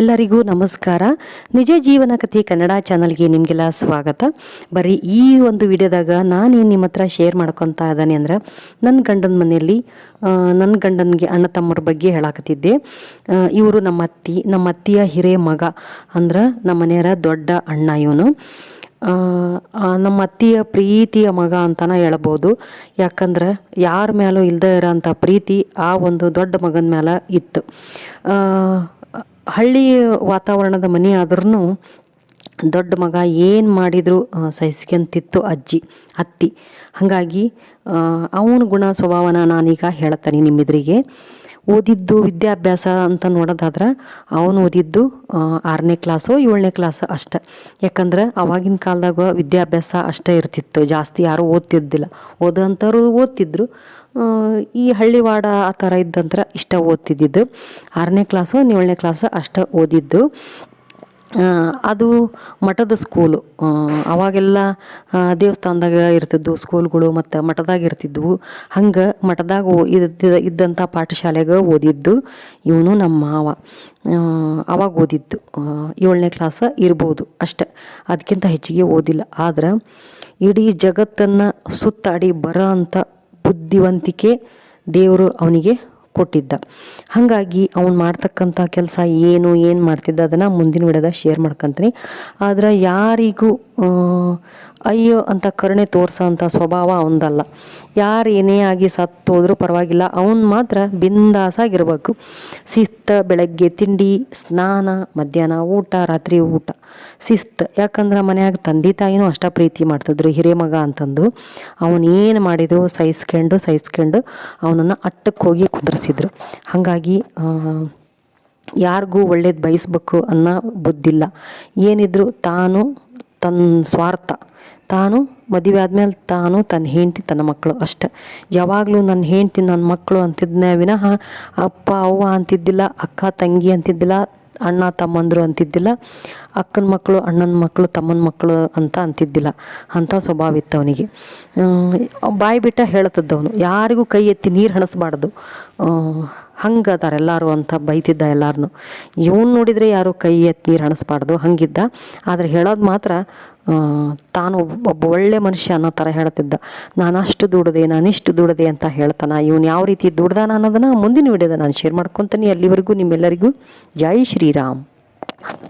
ಎಲ್ಲರಿಗೂ ನಮಸ್ಕಾರ. ನಿಜ ಜೀವನ ಕಥೆ ಕನ್ನಡ ಚಾನಲ್ಗೆ ನಿಮಗೆಲ್ಲ ಸ್ವಾಗತ. ಬರೀ ಈ ಒಂದು ವಿಡಿಯೋದಾಗ ನಾನೇನು ನಿಮ್ಮ ಹತ್ರ ಶೇರ್ ಮಾಡ್ಕೊತಾ ಇದ್ದಾನೆ ಅಂದ್ರೆ ನನ್ನ ಗಂಡನ ಮನೆಯಲ್ಲಿ ನನ್ನ ಗಂಡನಿಗೆ ಅಣ್ಣ ತಮ್ಮರ ಬಗ್ಗೆ ಹೇಳಾಕತ್ತಿದ್ದೆ. ಇವರು ನಮ್ಮ ಅತ್ತಿ, ನಮ್ಮ ಅತ್ತಿಯ ಹಿರೇ ಮಗ ಅಂದ್ರೆ ನಮ್ಮ ಮನೆಯವರ ದೊಡ್ಡ ಅಣ್ಣ ಇವನು. ನಮ್ಮ ಅತ್ತಿಯ ಪ್ರೀತಿಯ ಮಗ ಅಂತಲೇ ಹೇಳ್ಬೋದು. ಯಾಕಂದ್ರೆ ಯಾರ ಮೇಲೂ ಇಲ್ಲದೆ ಇರೋಂಥ ಪ್ರೀತಿ ಆ ಒಂದು ದೊಡ್ಡ ಮಗನ ಮೇಲೆ ಇತ್ತು. ಹಳ್ಳಿ ವಾತಾವರಣದ ಮನೆ ಆದ್ರೂ ದೊಡ್ಡ ಮಗ ಏನು ಮಾಡಿದ್ರು ಸಹಿಸ್ಕೊಂತಿತ್ತು ಅಜ್ಜಿ ಅತ್ತಿ. ಹಾಗಾಗಿ ಅವನ ಗುಣ ಸ್ವಭಾವನ ನಾನೀಗ ಹೇಳ್ತೀನಿ ನಿಮ್ಮೆದುರಿಗೆ. ಓದಿದ್ದು ವಿದ್ಯಾಭ್ಯಾಸ ಅಂತ ನೋಡೋದಾದ್ರೆ ಅವನು ಓದಿದ್ದು ಆರನೇ ಕ್ಲಾಸು ಏಳನೇ ಕ್ಲಾಸ್ ಅಷ್ಟೆ. ಯಾಕಂದ್ರೆ ಅವಾಗಿನ ಕಾಲದಾಗ ವಿದ್ಯಾಭ್ಯಾಸ ಅಷ್ಟೇ ಇರ್ತಿತ್ತು. ಜಾಸ್ತಿ ಯಾರೂ ಓದ್ತಿದ್ದಿಲ್ಲ. ಓದೋಂಥವ್ರು ಓದ್ತಿದ್ರು. ಆ, ಈ ಹಳ್ಳಿವಾಡ ಆ ಥರ ಇದ್ದಂತ್ರ ಇಷ್ಟ ಓದ್ತಿದ್ದಿದ್ದು. ಆರನೇ ಕ್ಲಾಸು ಏಳನೇ ಕ್ಲಾಸ್ ಅಷ್ಟ ಓದಿದ್ದು. ಅದು ಮಠದ ಸ್ಕೂಲು ಅವಾಗೆಲ್ಲ ದೇವಸ್ಥಾನದಾಗ ಇರ್ತಿದ್ವು ಸ್ಕೂಲ್ಗಳು ಮತ್ತು ಮಠದಾಗ ಇರ್ತಿದ್ವು. ಹಂಗೆ ಮಠದಾಗ ಇದ್ದಂಥ ಪಾಠಶಾಲೆಗೆ ಓದಿದ್ದು ಇವನು ನಮ್ಮ ಮಾವ. ಅವಾಗ ಓದಿದ್ದು. ಏಳನೇ ಕ್ಲಾಸ ಇರ್ಬೋದು ಅಷ್ಟೆ. ಅದಕ್ಕಿಂತ ಹೆಚ್ಚಿಗೆ ಓದಿಲ್ಲ. ಆದ್ರೆ ಇಡೀ ಜಗತ್ತನ್ನು ಸುತ್ತಾಡಿ ಬರೋ ಅಂಥ ಬುದ್ಧಿವಂತಿಕೆ ದೇವರು ಅವನಿಗೆ ಕೊಟ್ಟಿದ್ದ. ಹಾಗಾಗಿ ಅವ್ನು ಮಾಡ್ತಕ್ಕಂಥ ಕೆಲಸ ಏನು ಏನು ಮಾಡ್ತಿದ್ದ ಅದನ್ನು ಮುಂದಿನ ವಿಡದ ಶೇರ್ ಮಾಡ್ಕೊತೀನಿ. ಆದ್ರೆ ಯಾರಿಗೂ ಅಯ್ಯೋ ಅಂತ ಕರುಣೆ ತೋರಿಸೋಂಥ ಸ್ವಭಾವ ಅವನದಲ್ಲ. ಯಾರು ಏನೇ ಆಗಿ ಸತ್ತೋದ್ರೂ ಪರವಾಗಿಲ್ಲ. ಅವನು ಮಾತ್ರ ಬಿಂದಾಸಾಗಿರ್ಬೇಕು. ಶಿಸ್ತ, ಬೆಳಗ್ಗೆ ತಿಂಡಿ, ಸ್ನಾನ, ಮಧ್ಯಾಹ್ನ ಊಟ, ರಾತ್ರಿ ಊಟ. ಶಿಸ್ತು. ಯಾಕಂದ್ರೆ ಮನ್ಯಾಗ ತಂದೆ ತಾಯಿನೂ ಅಷ್ಟ ಪ್ರೀತಿ ಮಾಡ್ತಿದ್ರು. ಹಿರೇಮಗ ಅಂತಂದು. ಅವನು ಏನು ಮಾಡಿದ್ರು ಸಹಿಸ್ಕೊಂಡು ಸಹಿಸ್ಕೊಂಡು ಅವನನ್ನು ಅಟ್ಟಕ್ಕೆ ಹೋಗಿ ಕುಂದ್ರಿಸಿದ್ರು. ಹಾಗಾಗಿ ಯಾರಿಗೂ ಒಳ್ಳೇದು ಬಯಸ್ಬೇಕು ಅನ್ನೋ ಬುದ್ಧಿಲ್ಲ. ಏನಿದ್ರು ತಾನು ತನ್ನ ಸ್ವಾರ್ಥ. ತಾನು ಮದುವೆ ಆದಮೇಲೆ ತಾನು ತನ್ನ ಹೆಂಡತಿ ತನ್ನ ಮಕ್ಕಳು ಅಷ್ಟೆ. ಯಾವಾಗಲೂ ನನ್ನ ಹೆಂಡತಿ ನನ್ನ ಮಕ್ಕಳು ಅಂತಿದ್ನೇ ವಿನಃ ಅಪ್ಪ, ಅವ್ವ ಅಂತಿದ್ದಿಲ್ಲ, ಅಕ್ಕ, ತಂಗಿ ಅಂತಿದ್ದಿಲ್ಲ, ಅಣ್ಣ, ತಮ್ಮಂದರು ಅಂತಿದ್ದಿಲ್ಲ, ಅಕ್ಕನ ಮಕ್ಕಳು ಅಣ್ಣನ ಮಕ್ಕಳು ತಮ್ಮನ ಮಕ್ಕಳು ಅಂತ ಅಂತಿದ್ದಿಲ್ಲ. ಅಂಥ ಸ್ವಭಾವ ಇತ್ತು ಅವನಿಗೆ ಬಾಯಿ ಬಿಟ್ಟ ಹೇಳ್ತಿದ್ದವನು. ಯಾರಿಗೂ ಕೈ ಎತ್ತಿ ನೀರು ಹಣಸ್ಬಾರ್ದು. ಹಂಗೆ ಎಲ್ಲರೂ ಅಂತ ಬೈತಿದ್ದ ಎಲ್ಲಾರನು. ಇವನು ನೋಡಿದರೆ ಯಾರು ಕೈ ಎತ್ತಿ ನೀರು ಹಣಸ್ಬಾರ್ದು, ಹಂಗಿದ್ದ. ಆದರೆ ಹೇಳೋದು ಮಾತ್ರ ತಾನು ಒಬ್ಬ ಒಳ್ಳೆ ಮನುಷ್ಯ ಅನ್ನೋ ಥರ ಹೇಳ್ತಿದ್ದ ನಾನು ಅಷ್ಟು ದುಡ್ದೆ ನಾನಿಷ್ಟು ದುಡ್ದೆ ಅಂತ ಹೇಳ್ತಾನೆ. ಇವನು ಯಾವ ರೀತಿ ದುಡ್ದಾನ ಅನ್ನೋದನ್ನ ಮುಂದಿನ ವಿಡಿಯೋದ ನಾನು ಶೇರ್ ಮಾಡ್ಕೊತೀನಿ. ಅಲ್ಲಿವರೆಗೂ ನಿಮ್ಮೆಲ್ಲರಿಗೂ ಜೈ ಶ್ರೀರಾಮ್.